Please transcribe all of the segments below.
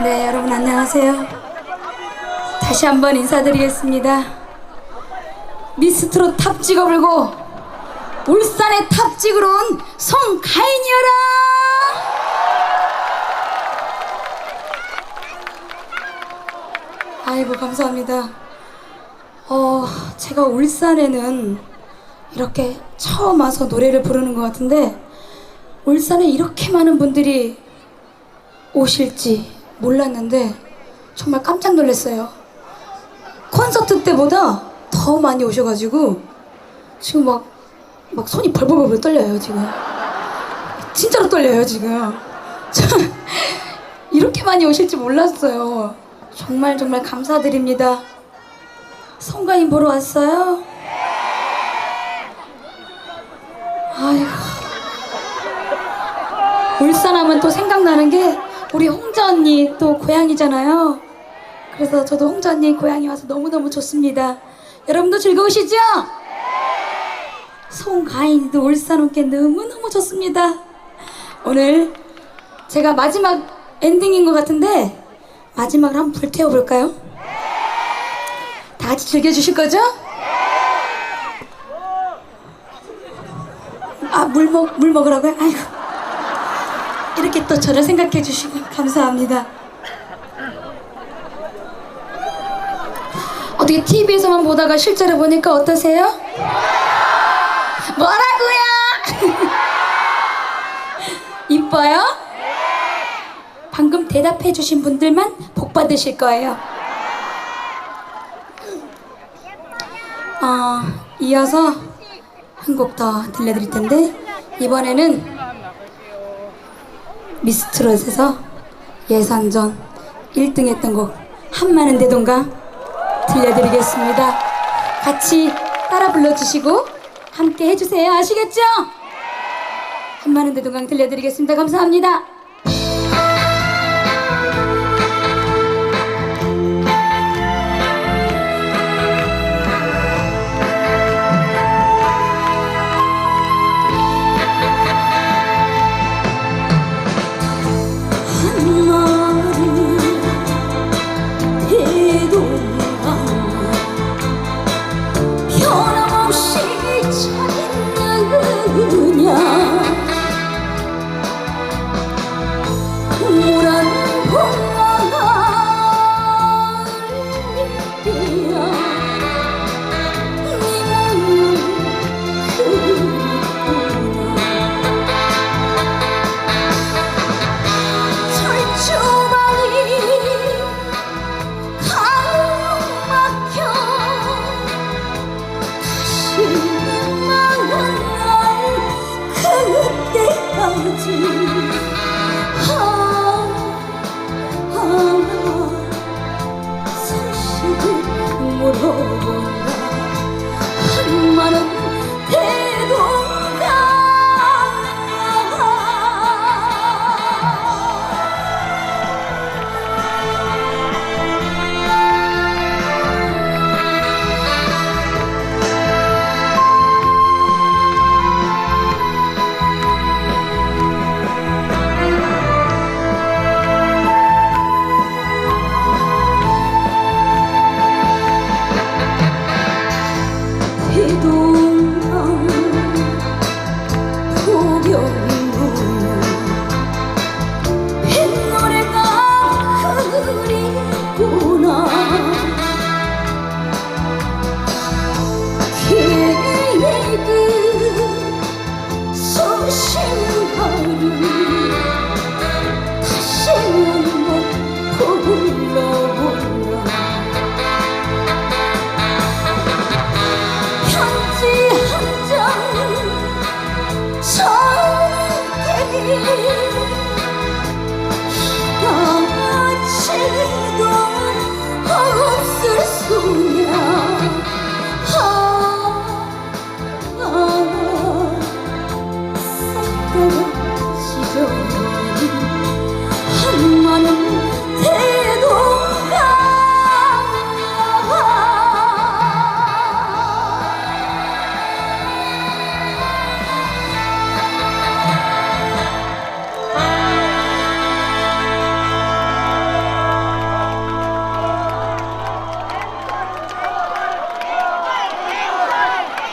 네, 여러분 안녕하세요. 다시 한번 인사드리겠습니다. 미스트롯 탑 찍어불고 울산의 탑 찍으러 온 송가인이여라! 아이고, 감사합니다. 어, 제가 울산에는 이렇게 처음 와서 노래를 부르는 것 같은데, 울산에 이렇게 많은 분들이 오실지 몰랐는데 정말 깜짝 놀랐어요. 콘서트 때보다 더 많이 오셔가지고 지금 막, 막 손이 벌벌벌 떨려요, 지금. 진짜로 떨려요, 지금. 저 이렇게 많이 오실지 몰랐어요. 정말 정말 감사드립니다. 성가인 보러 왔어요? 아이고. 울산 하면 또 생각나는 게 우리 홍자 언니 또 고향이잖아요. 그래서 저도 홍자 언니 고향에 와서 너무너무 좋습니다. 여러분도 즐거우시죠? 송가인도 울산 온게 너무너무 좋습니다. 오늘 제가 마지막 엔딩인 것 같은데 마지막으로 한번 불태워볼까요? 다 같이 즐겨주실 거죠? 아, 물 먹, 물 먹으라고요? 아이고. 또 저를 생각해 주시고 감사합니다. 어떻게 TV에서만 보다가 실제로 보니까 어떠세요? 뭐라고요? 이뻐요? 방금 대답해 주신 분들만 복 받으실 거예요. 어, 이어서 한 곡 더 들려드릴 텐데 이번에는 미스트롯에서 예선전 1등 했던 곡 한마는 대동강 들려드리겠습니다. 같이 따라 불러주시고 함께 해주세요. 아시겠죠? 한마는 대동강 들려드리겠습니다. 감사합니다. Deus. 自。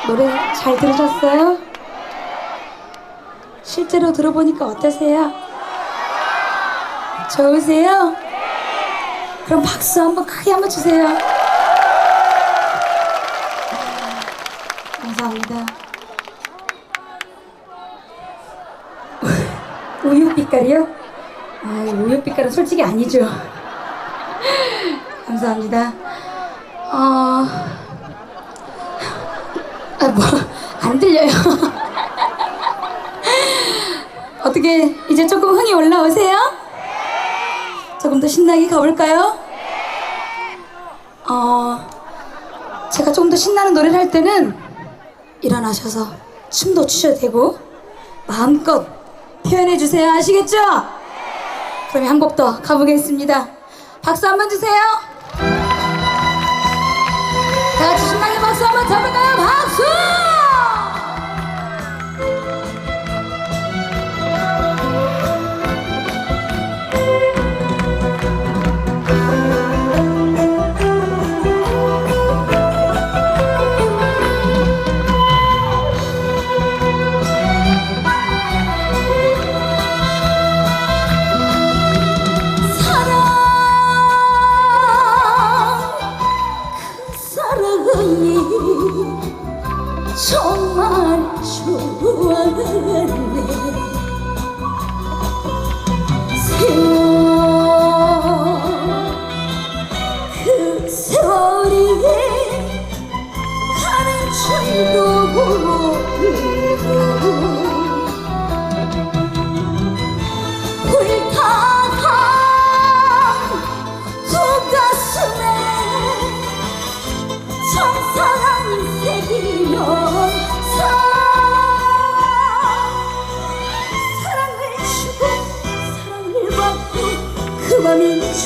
노래 잘 들으셨어요? 실제로 들어보니까 어떠세요? 좋으세요? 그럼 박수 한번 크게 한번 주세요. 감사합니다. 우유 빛깔이요? 아, 우유 빛깔은 솔직히 아니죠. 감사합니다. 어, 아, 뭐, 안 들려요. 어떻게, 이제 조금 흥이 올라오세요? 조금 더 신나게 가볼까요? 어, 제가 조금 더 신나는 노래를 할 때는 일어나셔서 춤도 추셔도 되고, 마음껏 표현해 주세요. 아시겠죠? 그럼 한 곡 더 가보겠습니다. 박수 한번 주세요. 다 같이 신나게 박수 한번 쳐볼까요?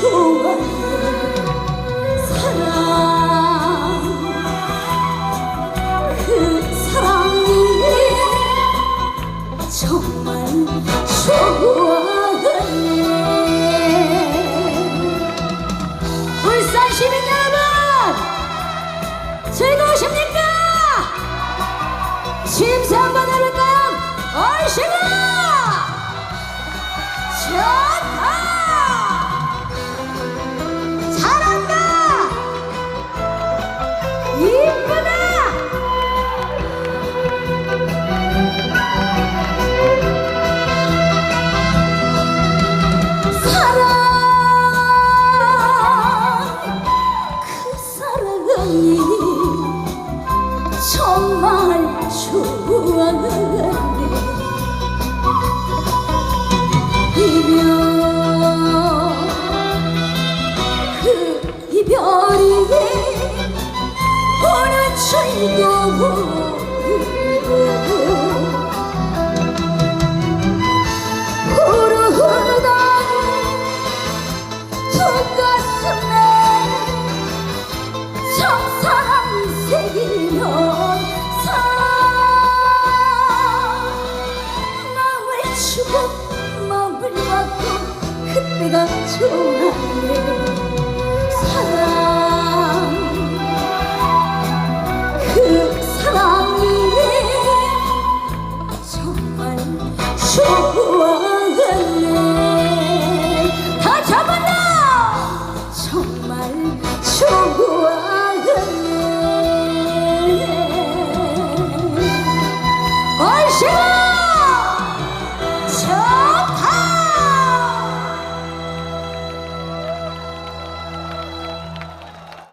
맘이 그때가 좋아해 사랑